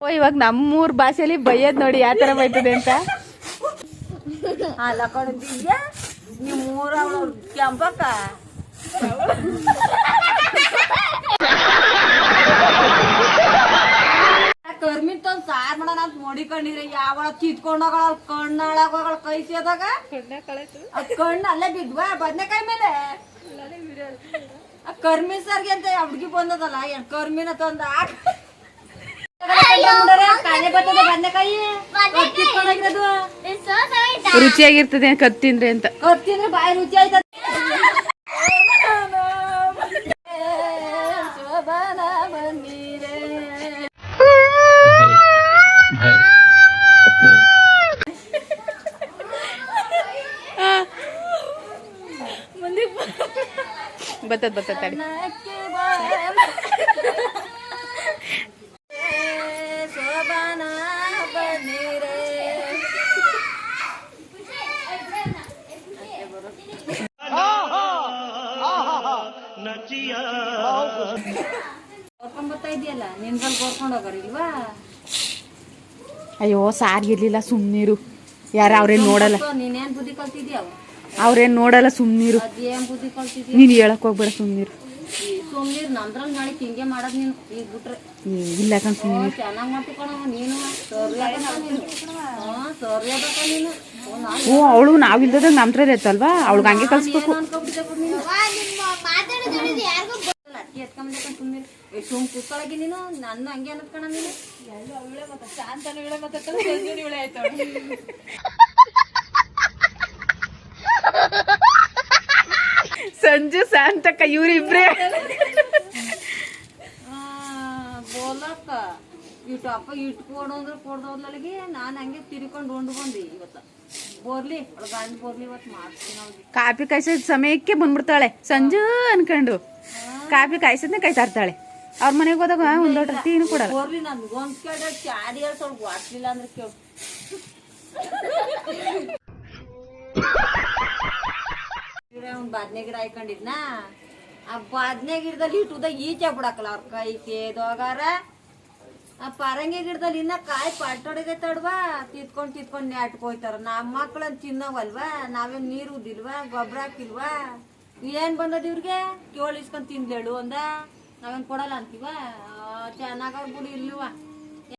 ಓ, ಇವಾಗ ನಮ್ಮೂರ್ ಭಾಷೆಲಿ ಬೈಯೋದ್ ನೋಡಿ ಯಾವ ತರ ಬೈತದೆ ಅಂತ. ಅಲ್ಲ ಒಂದ್ ಸಾರ್ ಮಾಡೋಣ ಅಂತ ನೋಡಿಕೊಂಡಿರಿ. ಯಾವಳ ಕಿತ್ಕೊಂಡೋಗಳ ಕಣ್ಣಾಳಾಗೋಗಳ ಕೈ ಸೇದಾಗ ಕಣ್ಣು ಅಲ್ಲೇ ಬಿದ್ವಾ ಬದ್ನೆಕಾಯಿ ಮೇಲೆ? ಕರ್ಮಿ ಸರ್ಗೆ ಅಂತ ಹುಡ್ಗಿ ಬಂದದಲ್ಲ ಕರ್ಮಿನ ತಂದ ಕಾಲೇ ಬರ್ತದೆ ಬದ್ನೆಕಾಯಿ ಅದ್ ಕಿತ್ಕೊಂಡೋಗಿರೋದು ರುಚಿಯಾಗಿರ್ತದೆ ಕತ್ತಿಂದ್ರೆ ಅಂತ. ಕತ್ತಿಂದ್ರೆ ಬಾಯಿ ರುಚಿ ಆಯ್ತದೆ. ಬತ್ತದ ಬತ್ತದ ತಡಿ. ಇದೆಯಲ್ಲ ಕರ್ಕೊಂಡು ಅಯ್ಯೋ ಸಾರಿಗಿರ್ಲಿಲ್ಲ ಸುಮ್ನೀರು. ಯಾರ ಅವ್ರೇನ್ ನೋಡಲ್ಲ. ನೀನೇನ್ ಬುದ್ಧಿ ಕಲ್ತಿದ್ಯಾವ ಅವ್ರೇನ್ ನೋಡಲ್ಲ ಸುಮ್ನೀರು. ನೀನು ಬುದ್ಧಿ ಕಲ್ತಿದ್ಯ? ನೀನ್ ಹೇಳಕ್ ಹೋಗ್ಬೇಡ ಸುಮ್ನೀರು. ಸುಮ್ನೀರ್ ನಮ್ದ್ರಲ್ಲಿ ನಾಳೆ ಹಿಂಗೆ ಮಾಡೋದ್ ನೀನು. ಈಗ ಬಿಟ್ರೆ. ಇಲ್ಲ ಚೆನ್ನಾಗ್ ನೀನು. ಸರಿ ಅದಕ್ಕ ನೀನು. ಹಾ ಸರಿ ಅದಕ್ಕ ನೀನು. ಓ, ನಾನ್ ಓ ಅವಳು ನಾವಿಲ್ದದಂಗ ನಮ್ ಹತ್ರ ಇರುತ್ತಲ್ವಾ? ಅವಳಿಗೆ ಹಂಗೆ ಕಲ್ಸ್ಬೇಕು. ಏನ್ ಅನ್ಕೊಂಡ್ಬಿಟ್ಟೆ ಬಿಡು ನೀನು. ಅಕ್ಕಿ ಏ ಸುಮ್ ಕೂತ್ಕೊಳಗಿ ನೀನು ನನ್ನ ಹಂಗೆ ಅನ್ನತ್ಕಣ ನೀನು. ಸಂಜು ಶಾಂತಕ್ಕ ಇವರಿಬ್ರೆ. ಬೋಲಕ್ಕ ಇಟ್ಟು ಅಪ್ಪ ಇಟ್ಟು ಕೊಡು ಅಂದ್ರೆ ಕೊಡ್ದವ್ಲಲ್ಲಿಗೆ ನಾನು ಹಂಗೆ ತಿರ್ಕೊಂಡು ಉಂಡು ಬಂದಿ ಇವತ್ತ. ಬೋರ್ಲಿ ಅವಳ ಬೋರ್ಲಿ ಇವತ್ತು ಮಾಡ್ತೀನಿ ಕಾಫಿ ಕಾಯ್ಸಿದ ಸಮಯಕ್ಕೆ ಬಂದ್ಬಿಡ್ತಾಳೆ. ಸಂಜು ಅನ್ಕೊಂಡು. ಕಾಫಿ ಕಾಯ್ಸದ್ನೆ ಕಾಯ್ತಾ ಇರ್ತಾಳೆ ಅವ್ರ ಮನೆಗೆ ಹೋದಾಗ ಒಂದ್ ಲೋಟ ಟೀನು ಕೊಡಲ್ಲ. ಬೋರ್ಲಿ ನನ್ಗೊಂದು ಕೇಳ ಚಾಡಿ ಹೇಳಿ ಸ್ವಲ್ಪ ವಾಟ್ಲಿಲ್ಲ ಅಂದ್ರೆ ಕೇಳು. ಬಾದ್ನೆ ಗಿಡ ಹಾಕೊಂಡಿದ್ನಾ ಆ ಬಾದ್ನೆ ಗಿಡದಲ್ಲಿ ಇಟ್ಟುದ ಈಚೆ ಬಿಡಕಲ್ಲ ಅವ್ರ ಕೈ ಕೇದೋಗಾರ ಆ ಪರಂಗಿ ಗಿಡದಲ್ಲಿ ಇನ್ನ ಕಾಯಿ ಪಾಟೋಡಿದೆ ತಡ್ವಾ. ತಿತ್ಕೊಂಡ್ ತಿತ್ಕೊಂಡ್ ನೆಟ್ಕೋಯ್ತಾರ ನಮ್ಮ ಮಕ್ಳನ್ ತಿನ್ನವಲ್ವಾ? ನಾವೇನ್ ನೀರು ಉದಿಲ್ವಾ ಗೊಬ್ಬರ ಹಾಕಿಲ್ವಾ? ಏನ್ ಬಂದದ ಇವ್ರಿಗೆ? ಕೇಳಿಸ್ಕೊಂಡ್ ತಿನ್ಲೇಳು ಅಂದ ನಾವೇನ್ ಕೊಡಲ್ಲ ಅಂತೀವ? ಚೆನ್ನಾಗ ಬಿಡು ಇಲ್ವಾ?